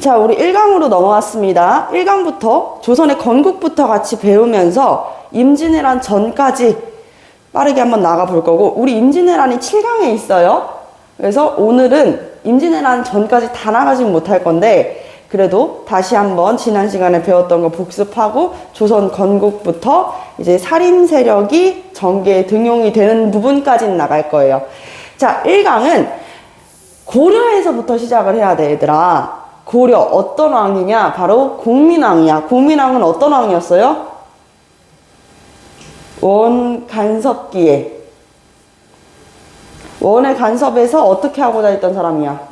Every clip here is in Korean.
자, 우리 1강으로 넘어왔습니다. 1강부터 조선의 건국부터 같이 배우면서 임진왜란 전까지 빠르게 한번 나가 볼 거고, 우리 임진왜란이 7강에 있어요. 그래서 오늘은 임진왜란 전까지 다 나가진 못할 건데, 그래도 다시 한번 지난 시간에 배웠던 거 복습하고 조선 건국부터 이제 살인 세력이 전개에 등용이 되는 부분까지는 나갈 거예요. 자, 1강은 고려에서부터 시작을 해야 돼, 얘들아. 고려 어떤 왕이냐? 바로 공민왕이야. 공민왕은 어떤 왕이었어요? 원 간섭기에 원의 간섭에서 어떻게 하고자 했던 사람이야?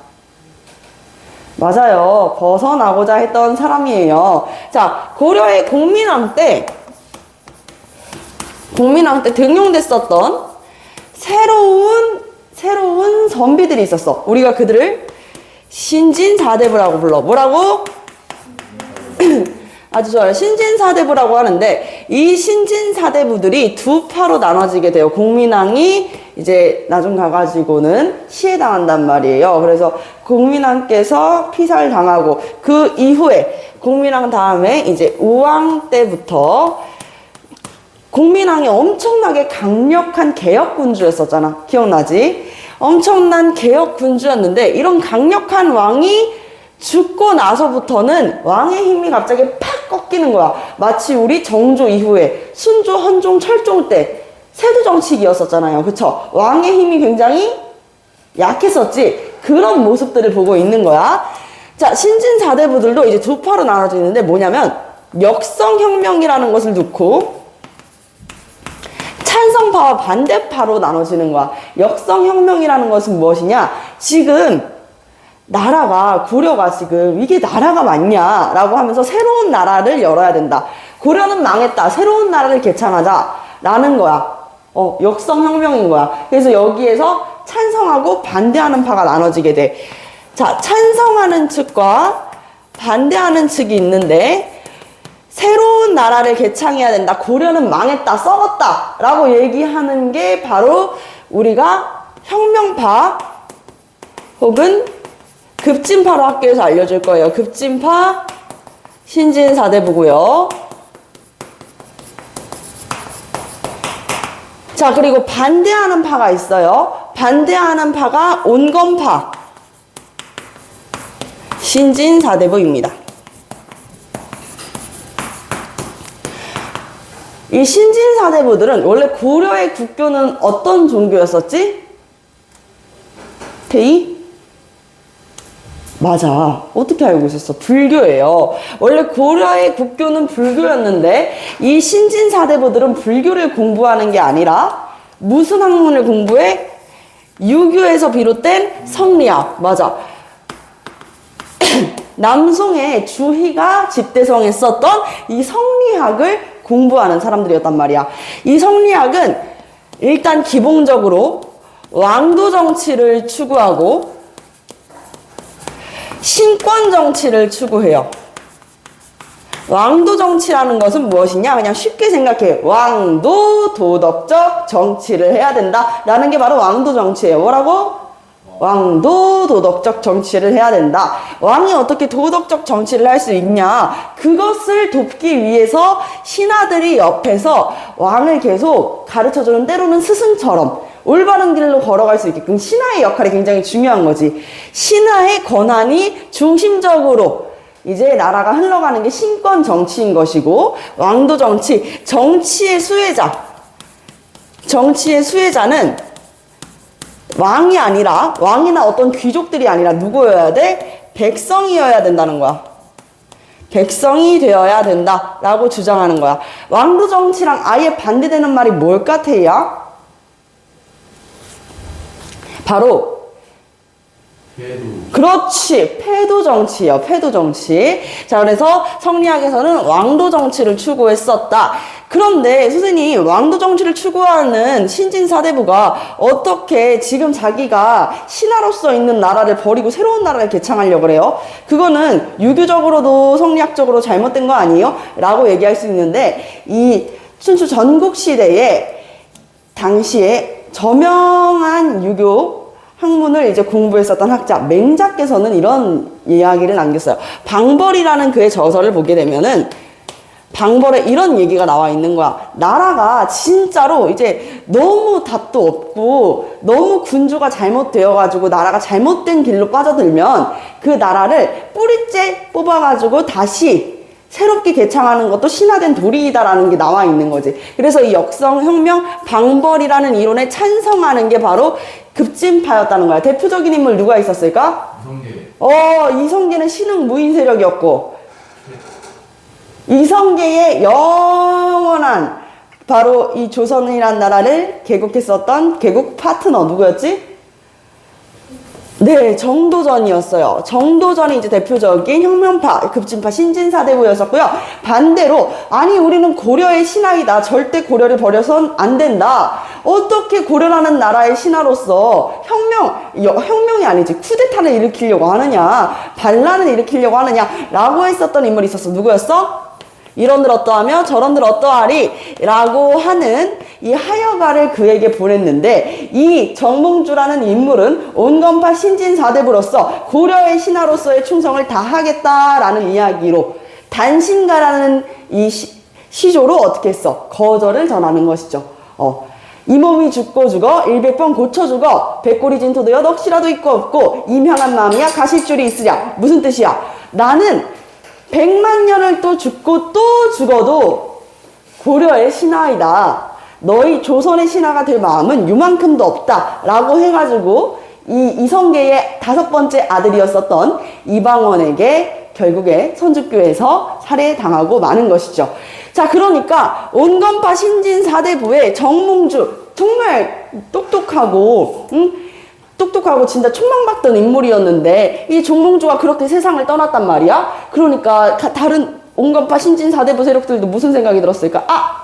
맞아요. 벗어나고자 했던 사람이에요. 자, 고려의 공민왕 때 공민왕 때 등용됐었던 새로운 새로운 선비들이 있었어. 우리가 그들을 신진사대부라고 불러. 뭐라고? 아주 좋아요. 신진사대부라고 하는데 이 신진사대부들이 두 파로 나눠지게 돼요. 공민왕이 이제 나중 가가지고는 시해 당한단 말이에요. 그래서 공민왕께서 피살 당하고 그 이후에 공민왕 다음에 이제 우왕 때부터 공민왕이 엄청나게 강력한 개혁군주였었잖아. 기억나지? 엄청난 개혁 군주였는데 이런 강력한 왕이 죽고 나서부터는 왕의 힘이 갑자기 팍 꺾이는 거야. 마치 우리 정조 이후에 순조, 헌종, 철종 때 세도 정치기였었잖아요. 그쵸? 왕의 힘이 굉장히 약했었지. 그런 모습들을 보고 있는 거야. 자, 신진 사대부들도 이제 두 파로 나눠져 있는데 뭐냐면 역성혁명이라는 것을 놓고 찬성파와 반대파로 나눠지는 거야. 역성혁명이라는 것은 무엇이냐? 지금 나라가 고려가 지금 이게 나라가 맞냐라고 하면서 새로운 나라를 열어야 된다. 고려는 망했다. 새로운 나라를 개창하자라는 거야. 어, 역성혁명인 거야. 그래서 여기에서 찬성하고 반대하는 파가 나눠지게 돼. 자, 찬성하는 측과 반대하는 측이 있는데 새로운 나라를 개창해야 된다. 고려는 망했다, 썩었다. 라고 얘기하는 게 바로 우리가 혁명파 혹은 급진파로 학교에서 알려줄 거예요. 급진파 신진사대부고요. 자, 그리고 반대하는 파가 있어요. 반대하는 파가 온건파 신진사대부입니다. 이 신진사대부들은 원래 고려의 국교는 어떤 종교였었지? 태희? 맞아. 어떻게 알고 있었어? 불교예요. 원래 고려의 국교는 불교였는데 이 신진사대부들은 불교를 공부하는 게 아니라 무슨 학문을 공부해? 유교에서 비롯된 성리학. 맞아. 남송의 주희가 집대성에 썼던 이 성리학을 공부하는 사람들이었단 말이야. 이 성리학은 일단 기본적으로 왕도 정치를 추구하고 신권 정치를 추구해요. 왕도 정치라는 것은 무엇이냐? 그냥 쉽게 생각해. 왕도 도덕적 정치를 해야 된다. 라는 게 바로 왕도 정치예요. 뭐라고? 왕도 도덕적 정치를 해야 된다. 왕이 어떻게 도덕적 정치를 할 수 있냐? 그것을 돕기 위해서 신하들이 옆에서 왕을 계속 가르쳐 주는 때로는 스승처럼 올바른 길로 걸어갈 수 있게끔 신하의 역할이 굉장히 중요한 거지. 신하의 권한이 중심적으로 이제 나라가 흘러가는 게 신권 정치인 것이고 왕도 정치, 정치의 수혜자. 정치의 수혜자는 왕이 아니라 왕이나 어떤 귀족들이 아니라 누구여야 돼? 백성이어야 된다는 거야. 백성이 되어야 된다라고 주장하는 거야. 왕도 정치랑 아예 반대되는 말이 뭘까, 태희야? 바로 그렇지. 패도 정치요. 패도 정치. 자, 그래서 성리학에서는 왕도 정치를 추구했었다. 그런데 선생님, 왕도 정치를 추구하는 신진 사대부가 어떻게 지금 자기가 신하로서 있는 나라를 버리고 새로운 나라를 개창하려고 그래요? 그거는 유교적으로도 성리학적으로 잘못된 거 아니에요? 라고 얘기할 수 있는데, 이 춘추 전국 시대에 당시에 저명한 유교 학문을 이제 공부했었던 학자 맹자께서는 이런 이야기를 남겼어요. 방벌이라는 그의 저서를 보게 되면은 방벌에 이런 얘기가 나와 있는 거야. 나라가 진짜로 이제 너무 답도 없고 너무 군주가 잘못되어가지고 나라가 잘못된 길로 빠져들면 그 나라를 뿌리째 뽑아가지고 다시 새롭게 개창하는 것도 신화된 도리이다라는 게 나와 있는 거지. 그래서 이 역성혁명 방벌이라는 이론에 찬성하는 게 바로 급진파였다는 거야. 대표적인 인물 누가 있었을까? 이성계 어, 이성계는 신흥 무인 세력이었고, 이성계의 영원한 바로 이 조선이란 나라를 개국했었던 개국 파트너 누구였지? 네, 정도전이었어요. 정도전이 이제 대표적인 혁명파, 급진파, 신진사대부였었고요. 반대로, 아니, 우리는 고려의 신하이다. 절대 고려를 버려선 안 된다. 어떻게 고려라는 나라의 신하로서 혁명, 여- 혁명이 아니지, 쿠데타를 일으키려고 하느냐, 반란을 일으키려고 하느냐, 라고 했었던 인물이 있었어. 누구였어? 이런들 어떠하며 저런들 어떠하리 라고 하는 이 하여가를 그에게 보냈는데 이 정몽주라는 인물은 온건파 신진사대부로서 고려의 신하로서의 충성을 다하겠다라는 이야기로 단신가라는 이 시, 시조로 어떻게 했어? 거절을 전하는 것이죠. 어. 이 몸이 죽고 죽어 일백번 고쳐 죽어 백골이 진토도 엿억시라도 있고 없고 임향한 마음이야 가실 줄이 있으랴 무슨 뜻이야 나는 백만 년을 또 죽고 또 죽어도 고려의 신하이다. 너희 조선의 신하가 될 마음은 유만큼도 없다. 라고 해가지고 이 이성계의 다섯 번째 아들이었었던 이방원에게 결국에 선주교에서 살해당하고 마는 것이죠. 자, 그러니까 온건파 신진 사대부의 정몽주 정말 똑똑하고 응? 똑똑하고 진짜 촉망받던 인물이었는데 이 정몽주가 그렇게 세상을 떠났단 말이야. 그러니까 가- 다른 온건파 신진 사대부 세력들도 무슨 생각이 들었을까? 아,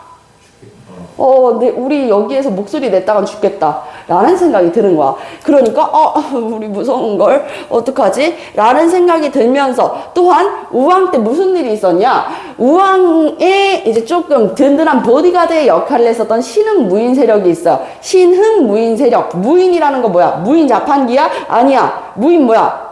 어, 네, 우리 여기에서 목소리 냈다간 죽겠다. 라는 생각이 드는 거야. 그러니까, 어, 우리 무서운 걸, 어떡하지? 라는 생각이 들면서, 또한, 우왕 때 무슨 일이 있었냐? 우왕의 이제 조금 든든한 보디가드의 역할을 했었던 신흥 무인 세력이 있어요. 신흥 무인 세력. 무인이라는 거 뭐야? 무인 자판기야? 아니야. 무인 뭐야?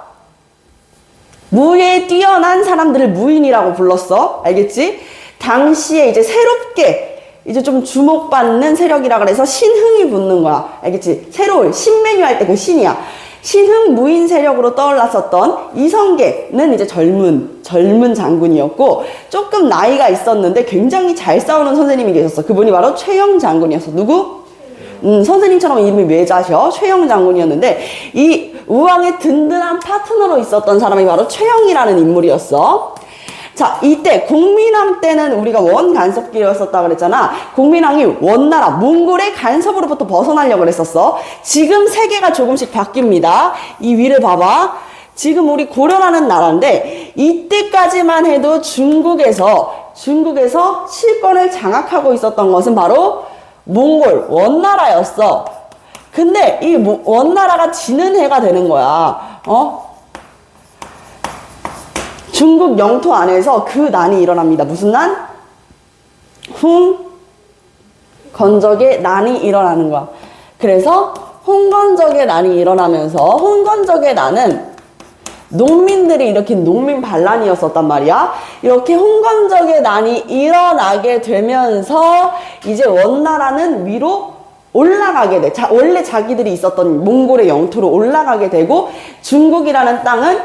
무에 뛰어난 사람들을 무인이라고 불렀어. 알겠지? 당시에 이제 새롭게 이제 좀 주목받는 세력이라 그래서 신흥이 붙는 거야. 알겠지? 새로운 신메뉴 할 때 그 신이야. 신흥 무인 세력으로 떠올랐었던 이성계는 이제 젊은 젊은 장군이었고 조금 나이가 있었는데 굉장히 잘 싸우는 선생님이 계셨어. 그분이 바로 최영 장군이었어. 누구? 음, 선생님처럼 이름이 외자셔. 최영 장군이었는데, 이 우왕의 든든한 파트너로 있었던 사람이 바로 최영이라는 인물이었어. 자, 이때 공민왕 때는 우리가 원 간섭기였었다 그랬잖아. 공민왕이 원나라 몽골의 간섭으로부터 벗어나려고 그랬었어. 지금 세계가 조금씩 바뀝니다. 이 위를 봐봐. 지금 우리 고려라는 나라인데 이때까지만 해도 중국에서 중국에서 실권을 장악하고 있었던 것은 바로 몽골 원나라였어. 근데 이 모- 원나라가 지는 해가 되는 거야. 어? 중국 영토 안에서 그 난이 일어납니다. 무슨 난? 훈 건적의 난이 일어나는 거야. 그래서 홍건적의 난이 일어나면서 홍건적의 난은 농민들이 일으킨 농민 반란이었었단 말이야. 이렇게 홍건적의 난이 일어나게 되면서 이제 원나라는 위로 올라가게 돼. 자, 원래 자기들이 있었던 몽골의 영토로 올라가게 되고 중국이라는 땅은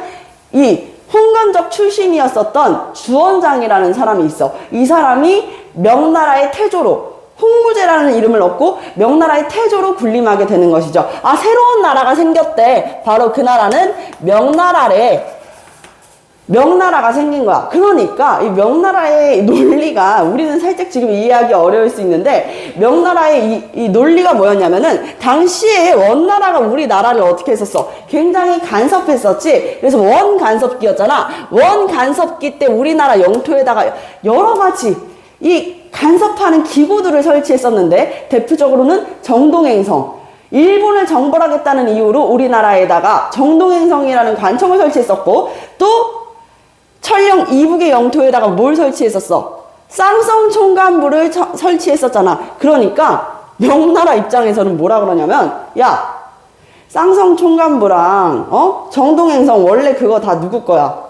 이 홍건적 출신이었었던 주원장이라는 사람이 있어. 이 사람이 명나라의 태조로 홍무제라는 이름을 얻고 명나라의 태조로 군림하게 되는 것이죠. 아, 새로운 나라가 생겼대. 바로 그 나라는 명나라래. 명나라가 생긴 거야. 그러니까 이 명나라의 논리가 우리는 살짝 지금 이해하기 어려울 수 있는데 명나라의 이, 이 논리가 뭐였냐면은 당시에 원나라가 우리나라를 어떻게 했었어? 굉장히 간섭했었지. 그래서 원 간섭기였잖아. 원 간섭기 때 우리나라 영토에다가 여러 가지 이 간섭하는 기구들을 설치했었는데 대표적으로는 정동행성. 일본을 정벌하겠다는 이유로 우리나라에다가 정동행성이라는 관청을 설치했었고 또 철령 이북의 영토에다가 뭘 설치했었어? 쌍성 총관부를 처- 설치했었잖아. 그러니까 명나라 입장에서는 뭐라 그러냐면 야 쌍성 총간부랑 어 정동행성 원래 그거 다 누구 거야?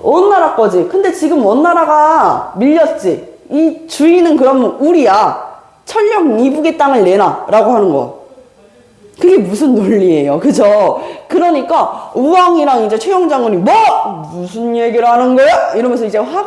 원나라 거지. 근데 지금 원나라가 밀렸지. 이 주인은 그럼 우리야. 천령 이북의 땅을 내놔라고 하는 거. 그게 무슨 논리예요, 그죠? 그러니까 우왕이랑 이제 최영 장군이 뭐 무슨 얘기를 하는 거야? 이러면서 이제 화가